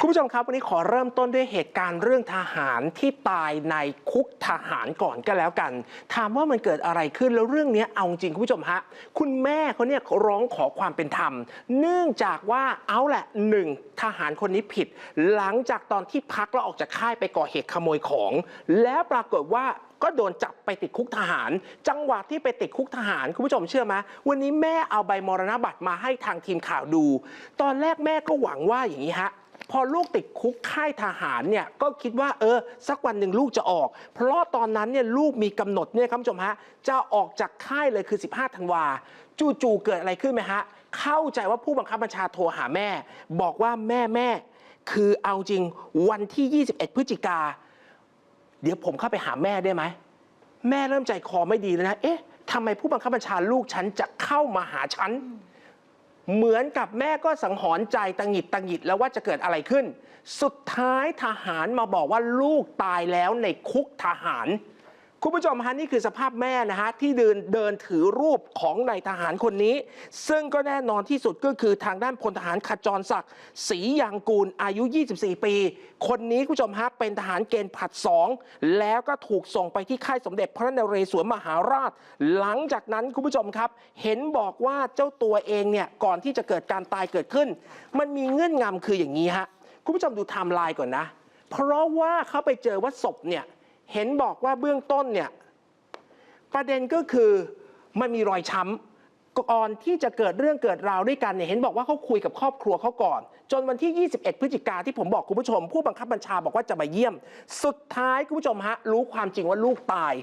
คุณผู้ชมครับ วันนี้ขอเริ่มต้นด้วยเหตุการณ์เรื่องทหารที่ตายในคุกทหารก่อนก็แล้วกัน ถามว่ามันเกิดอะไรขึ้นแล้วเรื่องนี้เอาจริงคุณผู้ชมฮะคุณแม่เขาเนี่ยร้องขอความเป็นธรรม เนื่องจากว่าเอาแหละหนึ่งทหารคนนี้ผิด หลังจากตอนที่พักแล้วออกจากค่ายไปก่อเหตุขโมยของ แล้วปรากฏว่าก็โดนจับไปติดคุกทหาร จังหวะที่ไปติดคุกทหาร คุณผู้ชมเชื่อไหมวันนี้แม่เอาใบมรณบัตรมาให้ทางทีมข่าวดู ตอนแรกแม่ก็หวังว่าอย่างนี้ฮะ พอลูกติดคุกค่ายทหารเนี่ยก็คิดว่าเออสักวันหนึ่งลูกจะออก เพราะตอนนั้นเนี่ยลูกมีกำหนดเนี่ยครับคุณผู้ชมฮะจะออกจากค่ายเลยคือ 15ธันวาจู่ๆเกิดอะไรขึ้นไหมฮะเข้าใจว่าผู้บังคับบัญชาโทรหาแม่ บอกว่าแม่แม่ คือเอาจริงวันที่ 21 พฤศจิกา เดี๋ยวผมเข้าไปหาแม่ได้ไหมแม่เริ่มใจคอไม่ดีแล้วนะ เอ๊ะทำไมผู้บังคับบัญชาลูกฉันจะเข้ามาหาฉัน เหมือนกับแม่ก็สังหรณ์ใจตังหิดตังหิดแล้วว่าจะเกิดอะไรขึ้น สุดท้ายทหารมาบอกว่าลูกตายแล้วในคุกทหาร คุณผู้ชมฮะนี่คือสภาพแม่นะฮะที่เดินเดินถือรูปของนายทหารคนนี้ ซึ่งก็แน่นอนที่สุดก็คือทางด้านพลทหารขจรศักดิ์ศรียางกูลอายุ 24 ปี คนนี้คุณผู้ชมฮะเป็นทหารเกณฑ์ผัดสองแล้วก็ถูกส่งไปที่ค่ายสมเด็จพระนเรศวรมหาราช หลังจากนั้นคุณผู้ชมครับ เห็นบอกว่าเจ้าตัวเองเนี่ยก่อนที่จะเกิดการตายเกิดขึ้น มันมีเงื่อนงำคืออย่างนี้ฮะคุณผู้ชมดูไทม์ไลน์ก่อนนะ เพราะว่าเขาไปเจอว่าศพเนี่ย เห็นบอกว่าเบื้องต้นเนี่ยประเด็นก็คือมันมีรอยช้ำก่อนที่จะเกิดเรื่องเกิดราวด้วยกันเนี่ยเห็นบอกว่าเขาคุยกับครอบครัวเขาก่อน จนวันที่ 21 พฤศจิกาที่ผมบอกคุณผู้ชม ผู้บังคับบัญชาบอกว่าจะมาเยี่ยม สุดท้ายคุณผู้ชมฮะรู้ความจริงว่าลูกตาย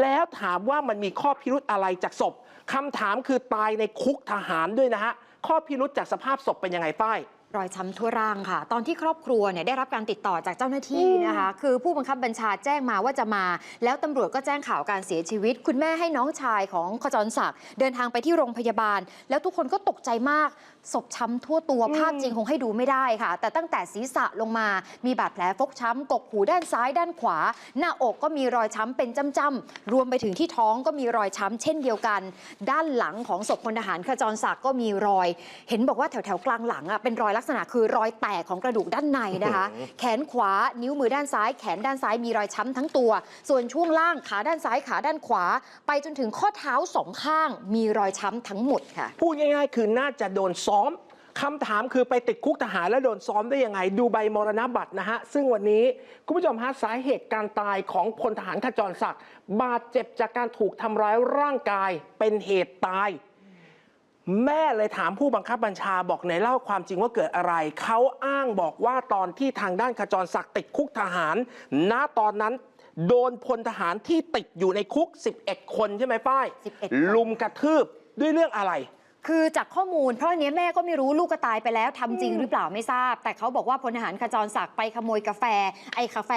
แล้วถามว่ามันมีข้อพิรุธอะไรจากศพคำถามคือตายในคุกทหารด้วยนะฮะข้อพิรุธจากสภาพศพเป็นยังไงป้าย รอยช้ำทั่วร่างค่ะ ตอนที่ครอบครัวเนี่ยได้รับการติดต่อจากเจ้าหน้าที่นะคะ คือผู้บังคับบัญชาแจ้งมาว่าจะมา แล้วตำรวจก็แจ้งข่าวการเสียชีวิต คุณแม่ให้น้องชายของขจรศักดิ์เดินทางไปที่โรงพยาบาล แล้วทุกคนก็ตกใจมากศพช้ำทั่วตัวภาพจริงคงให้ดูไม่ได้ค่ะ แต่ตั้งแต่ศีรษะลงมามีบาดแผลฟกช้ำกกหูด้านซ้ายด้านขวา หน้าอกก็มีรอยช้ำเป็นจ้ำๆรวมไปถึงที่ท้องก็มีรอยช้ำเช่นเดียวกัน ด้านหลังของศพพลทหารขจรศักดิ์ก็มีรอย เห็นบอกว่าแถวแถวๆกลางหลังอะเป็นรอยลักษณะคือรอยแตกของกระดูกด้านในนะคะโอ้โหแขนขวานิ้วมือด้านซ้าย แขนด้านซ้ายมีรอยช้ำทั้งตัว ส่วนช่วงล่างขาด้านซ้ายขาด้านขวา ไปจนถึงข้อเท้าสองข้างมีรอยช้ำทั้งหมดค่ะ พูดง่ายๆ คือน่าจะโดนซ้อมคำถามคือไปติดคุกทหารแล้วโดนซ้อมได้ยังไง ดูใบมรณบัตรนะฮะ ซึ่งวันนี้ คุณผู้ชมฮะสาเหตุการตายของพลทหารขจรศักดิ์บาดเจ็บจากการถูกทำร้ายร่างกายเป็นเหตุตาย แม่เลยถามผู้บังคับบัญชาบอกไหนเล่าความจริงว่าเกิดอะไร เขาอ้างบอกว่าตอนที่ทางด้านขจรศักดิ์ติดคุกทหาร ณตอนนั้นโดนพลทหารที่ติดอยู่ในคุก 11 คนใช่ไหมป้าย 11คน ลุมกระทืบด้วยเรื่องอะไร คือจากข้อมูลเพราะอันเนี้ยแม่ก็ไม่รู้ลูกก็ตายไปแล้วทำจริงหรือเปล่าไม่ทราบ แต่เขาบอกว่าพลทหารขจรศักดิ์ไปขโมยกาแฟ ไอ้กาแฟ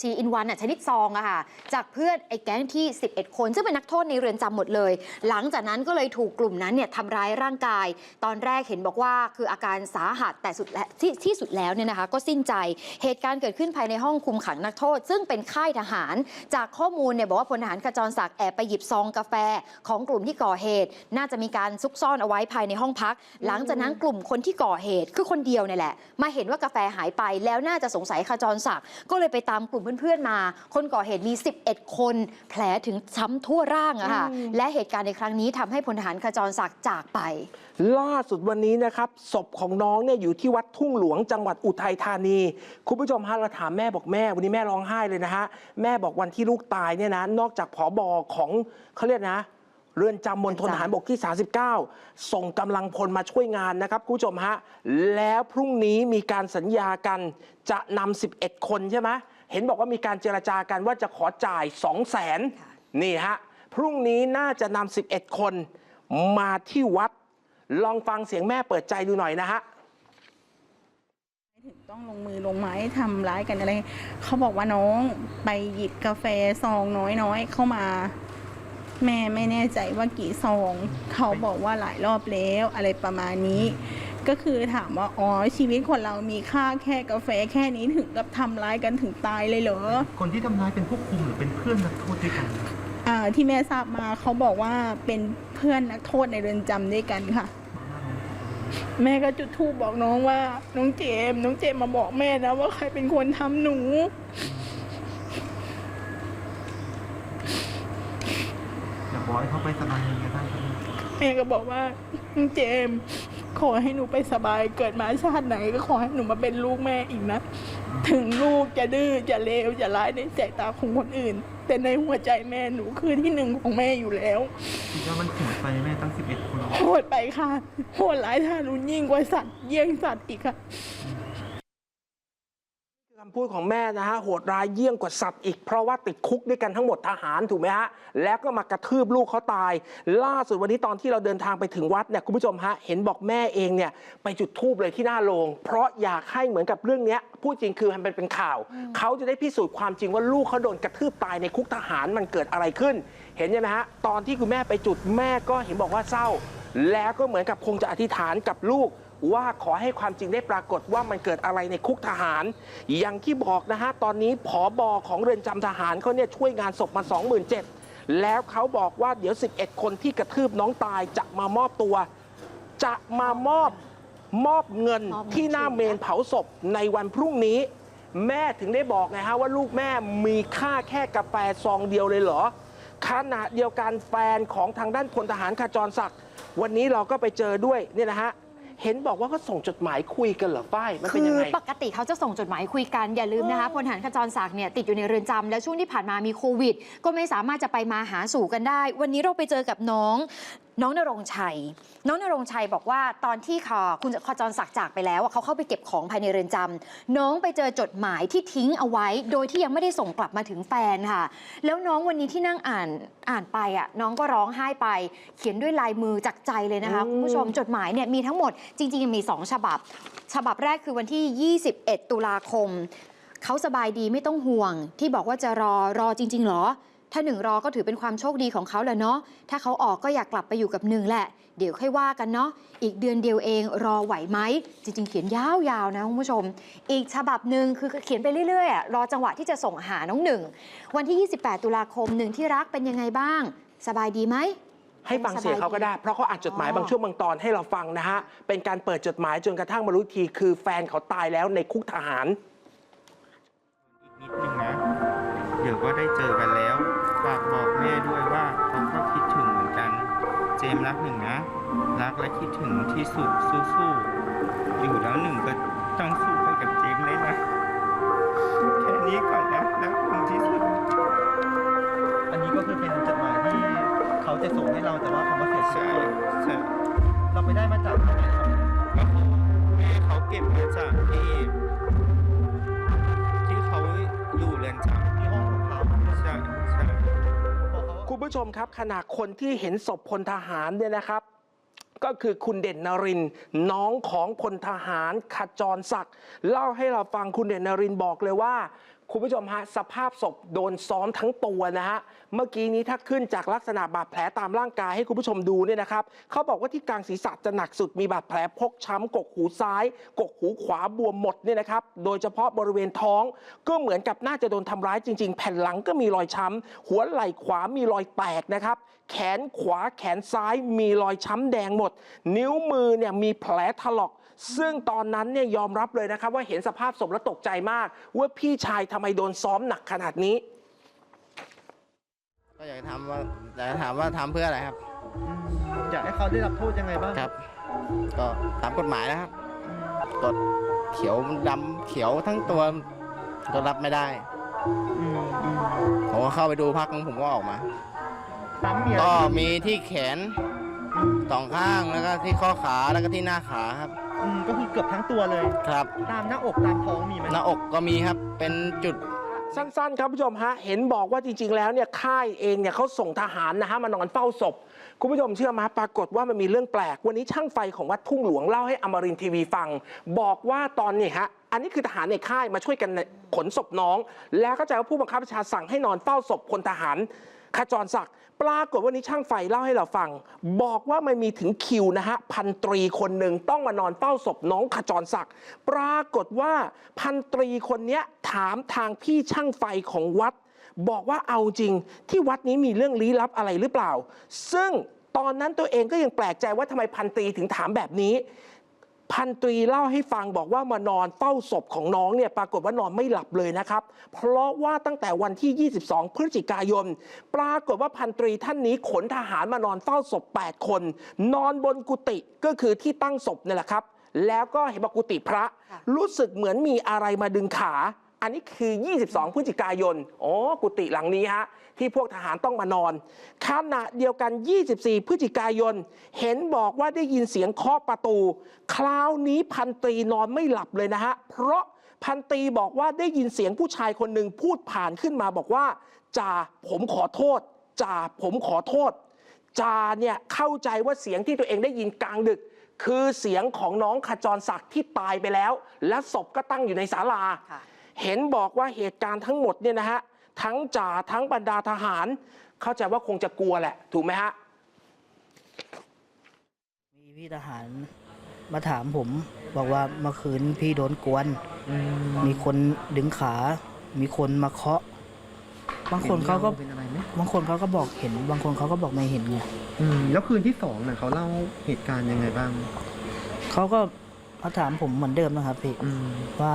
ทีอินวันอะชนิดซองอะค่ะจากเพื่อนไอ้แก๊งที่ 11 คน ซึ่งเป็นนักโทษในเรือนจำหมดเลย หลังจากนั้นก็เลยถูกกลุ่มนั้นเนี่ยทำร้ายร่างกาย ตอนแรกเห็นบอกว่าคืออาการสาหัสแต่สุดที่ที่สุดแล้วเนี่ยนะคะ ก็สิ้นใจเหตุการณ์เกิดขึ้นภายในห้องคุมขังนักโทษ ซึ่งเป็นค่ายทหาร จากข้อมูลเนี่ยบอกว่าพลทหารขจรศักดิ์แอบไปหยิบซองกาแฟของกลุ่มที่ก่อเหตุ น่าจะมีการซุกซ่อนเอาไว้ภายในห้องพัก หลังจากนั้นกลุ่มคนที่ก่อเหตุคือคนเดียวเนี่ยแหละ มาเห็นว่ากาแฟหายไปแล้วน่าจะสงสัยขจรศักดิ์ก็เลยไปตามกลุ่มเพื่อนๆมา คนก่อเหตุมี 11 คน แผลถึงช้ำทั่วร่างอะค่ะและเหตุการณ์ในครั้งนี้ทำให้พลทหารขจรศักดิ์จากไป ล่าสุดวันนี้นะครับศพของน้องเนี่ยอยู่ที่วัดทุ่งหลวงจังหวัดอุทัยธานี คุณผู้ชมฮะเราถามแม่บอกแม่ วันนี้แม่ร้องไห้เลยนะฮะแม่บอกวันที่ลูกตายเนี่ยนะนอกจากผอบอของเขาเรียกนะ เรือนจำมณฑลทหารบกที่ 39 ส่งกำลังพลมาช่วยงานนะครับคุณผู้ชมฮะ แล้วพรุ่งนี้มีการสัญญากันจะนำ 11 คนใช่ไหมเห็นบอกว่ามีการเจรจากันว่าจะขอจ่าย 2 0 0 0 0นนี่ฮะ พรุ่งนี้น่าจะนำ 11 คนมาที่วัด ลองฟังเสียงแม่เปิดใจดูหน่อยนะฮะถึงต้องลงมือลงไม้ทำร้ายกันอะไร เขาบอกว่าน้องไปหยิบกาแฟซองน้อยๆ เข้ามา แม่ไม่แน่ใจว่ากี่ซอง เขาบอกว่าหลายรอบแล้วอะไรประมาณนี้ ก็คือถามว่าอ๋อชีวิตคนเรามีค่าแค่กาแฟแค่นี้ถึงกับทำร้ายกันถึงตายเลยเหรอ คนที่ทำร้ายเป็นผู้คุมหรือเป็นเพื่อนนักโทษด้วยกันอ่าที่แม่ทราบมาเขาบอกว่าเป็นเพื่อนนักโทษในเรือนจำด้วยกันค่ะ แม่ก็จุดธูปบอกน้องว่า น้องเจมส์น้องเจมส์มาบอกแม่นะว่าใครเป็นคนทำหนู อยากบอก ให้เขาไปสบายยังไงบ้างครับแม่ก็บอกว่าน้องเจมส์ขอให้หนูไปสบายเกิดมาชาติไหนก็ขอให้หนูมาเป็นลูกแม่อีกนะ ถึงลูกจะดื้อจะเลวจะร้ายในสายตาของคนอื่น แต่ในหัวใจแม่หนูคือที่หนึ่งของแม่อยู่แล้วคิดว่ามันถึงไปแม่ตั้ง11คน โหดไปค่ะโหดร้ายทารุณยิ่งกว่าสัตว์เยี่ยงสัตว์อีกค่ะ คำพูดของแม่นะฮะโหดร้ายเยี่ยงกว่าสัตว์อีก เพราะว่าติดคุกด้วยกันทั้งหมดทหารถูกไหมฮะแล้วก็มากระทืบลูกเขาตาย ล่าสุดวันนี้ตอนที่เราเดินทางไปถึงวัดเนี่ยคุณผู้ชมฮะเห็นบอกแม่เองเนี่ยไปจุดธูปเลยที่หน้าโรงเพราะอยากให้เหมือนกับเรื่องนี้พูดจริงคือมันเป็นข่าว เขาจะได้พิสูจน์ความจริงว่าลูกเขาโดนกระทืบตายในคุกทหารมันเกิดอะไรขึ้น เห็นใช่ไหมฮะตอนที่คุณแม่ไปจุดแม่ก็เห็นบอกว่าเศร้า แล้วก็เหมือนกับคงจะอธิษฐานกับลูก ว่าขอให้ความจริงได้ปรากฏว่ามันเกิดอะไรในคุกทหาร อย่างที่บอกนะฮะ ตอนนี้ผอบอของเรือนจำทหารเขาเนี่ยช่วยงานศพมา 27,000 แล้วเขาบอกว่าเดี๋ยว 11 คนที่กระทืบน้องตายจะมามอบตัว จะมามอบมอบเงินมอบเงินที่หน้าเมนเผาศพในวันพรุ่งนี้ แม่ถึงได้บอกไงฮะว่าลูกแม่มีค่าแค่กาแฟซองเดียวเลยเหรอขณะเดียวกันแฟนของทางด้านพลทหารขจรศักดิ์วันนี้เราก็ไปเจอด้วยเนี่ยนะฮะ เห็นบอกว่าเขาส่งจดหมายคุยกันเหรอฝ้ายมันเป็นคืยัองไง ปกติเขาจะส่งจดหมายคุยกันอย่าลืมนะคะพลทหารขจรศักดิ์เนี่ยติดอยู่ในเรือนจำแล้วช่วงที่ผ่านมามีโควิด ก็ไม่สามารถจะไปมาหาสู่กันได้ วันนี้เราไปเจอกับน้อง น้องนรงค์ชัย น้องนรงค์ชัยบอกว่าตอนที่ขอคุณขจรศักดิ์จากไปแล้วอะเขาเข้าไปเก็บของภายในเรือนจำน้องไปเจอจดหมายที่ทิ้งเอาไว้ โดยที่ยังไม่ได้ส่งกลับมาถึงแฟนค่ะ แล้วน้องวันนี้ที่นั่งอ่านอ่านไปอะน้องก็ร้องไห้ไป เขียนด้วยลายมือจากใจเลยนะคะอืมคุณผู้ชมจดหมายเนี่ยมีทั้งหมดจริงๆมี 2 ฉบับ ฉบับแรกคือวันที่ 21 ตุลาคมเขาสบายดีไม่ต้องห่วง ที่บอกว่าจะรอรอจริงๆเหรอ ถ้าหนึ่งรอก็ถือเป็นความโชคดีของเขาแหละเนาะ ถ้าเขาออกก็อยากกลับไปอยู่กับหนึ่งแหละ เดี๋ยวค่อยว่ากันเนาะ อีกเดือนเดียวเองรอไหวไหม จริง ๆ เขียนยาวๆนะคุณผู้ชม อีกฉบับหนึ่งคือเขียนไปเรื่อยๆอะรอจังหวะที่จะส่งหาน้องหนึ่ง วันที่ 28 ตุลาคมหนึ่งที่รักเป็นยังไงบ้าง สบายดีไหมให้ฟังเสียงเขาก็ได้ เพราะเขาอ่านจดหมายอ๋อบางช่วงบางตอนให้เราฟังนะฮะ เป็นการเปิดจดหมายจนกระทั่งมารู้ที คือแฟนเขาตายแล้วในคุกทหารอีกนิดนึงนะเดี๋ยวก็ได้เจอกันแล้ว ฝากบอกแม่ด้วยว่าเขาก็คิดถึงเหมือนกัน เจมส์รักหนึ่งนะ รักและคิดถึงที่สุดสู้ๆอยู่แล้วหนึ่งก็ต้องสู้ไปกับเจมส์เลยนะ แค่นี้ก่อนนะรักหนึ่งที่สุด อันนี้ก็คือเป็นจดหมายที่เขาจะส่งให้เราแต่ว่าเขามาเสียชีใช่วิตใช่ เราไปได้มาจากที่ไหนครับก็คือแม่เขาเก็บมาจากที่ที่ คุณผู้ชมครับขณะคนที่เห็นศพพลทหารเนี่ยนะครับ ก็คือคุณเด่นนรินน้องของพลทหารขจรศักดิ์เล่าให้เราฟังคุณเด่นนรินบอกเลยว่า คุณผู้ชมฮะสภาพศพโดนซ้อมทั้งตัวนะฮะเมื่อกี้นี้ถ้าขึ้นจากลักษณะบาดแผลตามร่างกายให้คุณผู้ชมดูเนี่ยนะครับเขาบอกว่าที่กลางศีรษะจะหนักสุดมีบาดแผลพกช้ำกกหูซ้าย กกหูขวาบวมหมดเนี่ยนะครับโดยเฉพาะบริเวณท้อง ก็เหมือนกับน่าจะโดนทำร้ายจริง ๆ แผ่นหลังก็มีรอยช้ำหัวไหล่ขวามีรอยแตกนะครับแขนขวาแขนซ้ายมีรอยช้ำแดงหมด นิ้วมือเนี่ยมีแผลถลอก ซึ่งตอนนั้นเนี่ยยอมรับเลยนะครับว่าเห็นสภาพศพแล้วตกใจมาก ว่าพี่ชายทำไมโดนซ้อมหนักขนาดนี้ ก็อยากถามว่าอยากถามว่าทำเพื่ออะไรครับอืมอยากให้เขาได้รับโทษยังไงบ้างครับ ก็ตามกฎหมายนะครับกฎเขียวดำเขียวทั้งตัวก็รับไม่ได้อืมอืมผมก็เข้าไปดูพักของผมก็ออกมา ปั๊มเมียก็มีที่แขนสองข้างแล้วก็ที่ข้อขาแล้วก็ที่หน้าขาครับ อืมก็คือเกือบทั้งตัวเลย ครับ ตามหน้าอกตามท้องมีไหมหน้าอกก็มีครับเป็นจุด สั้นๆ ครับผู้ชมฮะ เห็นบอกว่าจริง ๆ แล้วเนี่ยค่ายเองเนี่ยเขาส่งทหารนะฮะมานอนเฝ้าศพ คุณผู้ชมเชื่อไหมาปรากฏว่ามันมีเรื่องแปลก วันนี้ช่างไฟของวัดทุ่งหลวงเล่าให้อมรินทร์ทีวีฟัง บอกว่าตอนนี้ฮะ อันนี้คือทหารในค่ายมาช่วยกันขนศพน้อง แล้วก็จะว่าผู้บังคับบัญชาสั่งให้นอนเฝ้าศพพลทหาร ขจรศักดิ์ปรากฏว่านี้ช่างไฟเล่าให้เราฟัง บอกว่ามันมีถึงคิวนะฮะพันตรีคนหนึ่งต้องมานอนเฝ้าศพน้องขจรศักดิ์ปรากฏว่าพันตรีคนนี้ถามทางพี่ช่างไฟของวัด บอกว่าเอาจริงที่วัดนี้มีเรื่องลี้ลับอะไรหรือเปล่า ซึ่งตอนนั้นตัวเองก็ยังแปลกใจว่าทำไมพันตรีถึงถามแบบนี้ พันตรีเล่าให้ฟังบอกว่ามานอนเฝ้าศพของน้องเนี่ยปรากฏว่านอนไม่หลับเลยนะครับ เพราะว่าตั้งแต่วันที่ 22 พฤศจิกายน ปรากฏว่าพันตรีท่านนี้ขนทหารมานอนเฝ้าศพ 8 คน นอนบนกุฏิก็คือที่ตั้งศพนี่แหละครับ แล้วก็เห็นบอกกุฏิพระค่ะรู้สึกเหมือนมีอะไรมาดึงขา อันนี้คือ 22 พฤศจิกายน อ๋อ กุฏิหลังนี้ฮะ ที่พวกทหารต้องมานอน ขณะเดียวกัน 24 พฤศจิกายน เห็นบอกว่าได้ยินเสียงเคาะประตู คราวนี้พันตรีนอนไม่หลับเลยนะฮะ เพราะพันตรีบอกว่าได้ยินเสียงผู้ชายคนหนึ่งพูดผ่านขึ้นมาบอกว่าจ่าผมขอโทษจ่าผมขอโทษจ่าเนี่ยเข้าใจว่าเสียงที่ตัวเองได้ยินกลางดึก คือเสียงของน้องขจรศักดิ์ที่ตายไปแล้ว และศพก็ตั้งอยู่ในศาลา เห็นบอกว่าเหตุการณ์ทั้งหมดเนี่ยนะฮะทั้งจ่าทั้งบรรดาทหาร เข้าใจว่าคงจะกลัวแหละ ถูกไหมฮะ มีพี่ทหารมาถามผม บอกว่าเมื่อคืนพี่โดนกวน มีคนดึงขา มีคนมาเคาะ บางคนเขาก็เป็นอะไรไหมบางคนเขาก็บอกเห็น บางคนเขาก็บอกไม่เห็นไงอืมแล้วคืนที่สองน่ะเขาเล่าเหตุการณ์ยังไงบ้างเขาก็มาถามผมเหมือนเดิมนะครับพี่อืมว่า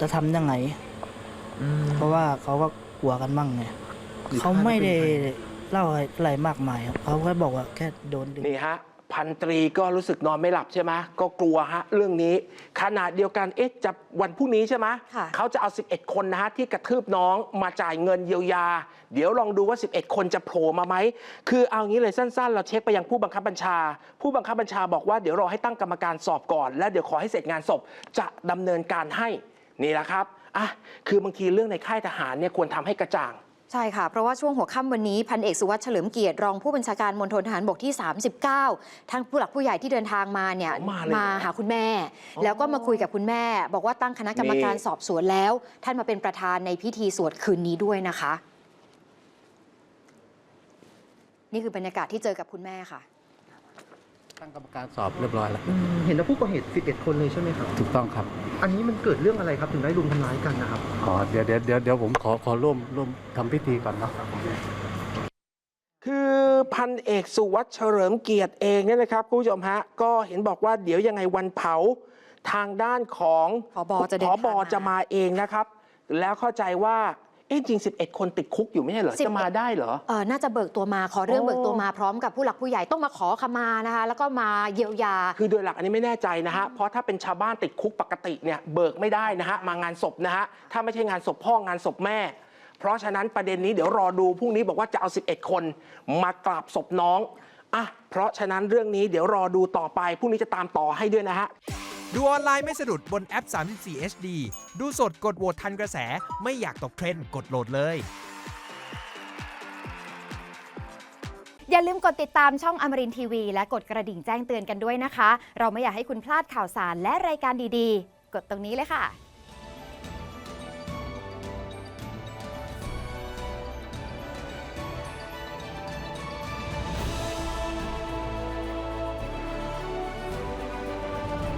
จะทำยังไง อืมเพราะว่าเขาก็กลัวกันมั่งไงหรือเขาไม่ได้คาดว่าเป็นใครเล่าอะไรมากมายครับเขาแค่บอกว่าแค่โดนดึง นี่ฮะ พันตรีก็รู้สึกนอนไม่หลับใช่ไหมก็กลัวฮะ เรื่องนี้ขนาดเดียวกันเอ๊ะจะวันพรุ่งนี้ใช่ไหมค่ะ เขาจะเอา 11 คนนะฮะ ที่กระทืบน้องมาจ่ายเงินเยียวยา เดี๋ยวลองดูว่า 11 คนจะโผล่มาไหม คือเอางี้เลยสั้นๆ เราเช็คไปยังผู้บังคับบัญชา ผู้บังคับบัญชาบอกว่าเดี๋ยวรอให้ตั้งกรรมการสอบก่อน แล้วเดี๋ยวขอให้เสร็จงานศพจะดำเนินการให้ นี่แหละครับอะคือบางทีเรื่องในค่ายทหารเนี่ยควรทำให้กระจ่างใช่ค่ะ เพราะว่าช่วงหัวค่ำวันนี้พันเอกสุวัสดิ์เฉลิมเกียรติรองผู้บัญชาการมณฑลทหารบกที่ 39 ทั้งผู้หลักผู้ใหญ่ที่เดินทางมาเนี่ยอ๋อมาเลยเหรอหาคุณแม่อ๋อแล้วก็มาคุยกับคุณแม่ บอกว่าตั้งคณะกรรมการนี่สอบสวนแล้ว ท่านมาเป็นประธานในพิธีสวดคืนนี้ด้วยนะคะ นี่คือบรรยากาศที่เจอกับคุณแม่ค่ะ ตั้งกรรมการสอบเรียบร้อยแล้วอืมเห็นว่าผู้ก่อเหตุ 11 คนเลยใช่ไหมครับ ถูกต้องครับ อันนี้มันเกิดเรื่องอะไรครับถึงได้รุมทำร้ายกันนะครับ อ๋อ เดี๋ยวเดี๋ยวเดี๋ยวเดี๋ยวผมขอขอร่วมร่วมทำพิธีก่อนเนาะ คือพันเอกสุวัสดิ์เฉลิมเกียรติเองเนี่ยนะครับคุณผู้ชมฮะ ก็เห็นบอกว่าเดี๋ยวยังไงวันเผาทางด้านของผบจะเดินผทางบมาจะมาเองนะครับ แล้วเข้าใจว่า เอ๊ะจริง 11 คนติดคุกอยู่ไม่ใช่เหรอ11จะมาได้เหรอเออน่าจะเบิกตัวมาขอเรื่องโอ้เบิกตัวมาพร้อมกับผู้หลักผู้ใหญ่ต้องมาขอขมานะคะ แล้วก็มาเยียวยา คือโดยหลักอันนี้ไม่แน่ใจนะฮะ เพราะถ้าเป็นชาวบ้านติดคุกปกติเนี่ยเบิกไม่ได้นะฮะ มางานศพนะฮะ ถ้าไม่ใช่งานศพพ่องานศพแม่ เพราะฉะนั้นประเด็นนี้เดี๋ยวรอดูพรุ่งนี้บอกว่าจะเอา 11 คนมากราบศพน้องอะเพราะฉะนั้นเรื่องนี้เดี๋ยวรอดูต่อไปพรุ่งนี้จะตามต่อให้ด้วยนะฮะ ดูออนไลน์ไม่สะดุดบนแอป 34 HD ดูสดกดโหวตทันกระแส ไม่อยากตกเทรนด์กดโหลดเลย อย่าลืมกดติดตามช่องอมรินทีวี และกดกระดิ่งแจ้งเตือนกันด้วยนะคะ เราไม่อยากให้คุณพลาดข่าวสารและรายการดีๆ กดตรงนี้เลยค่ะ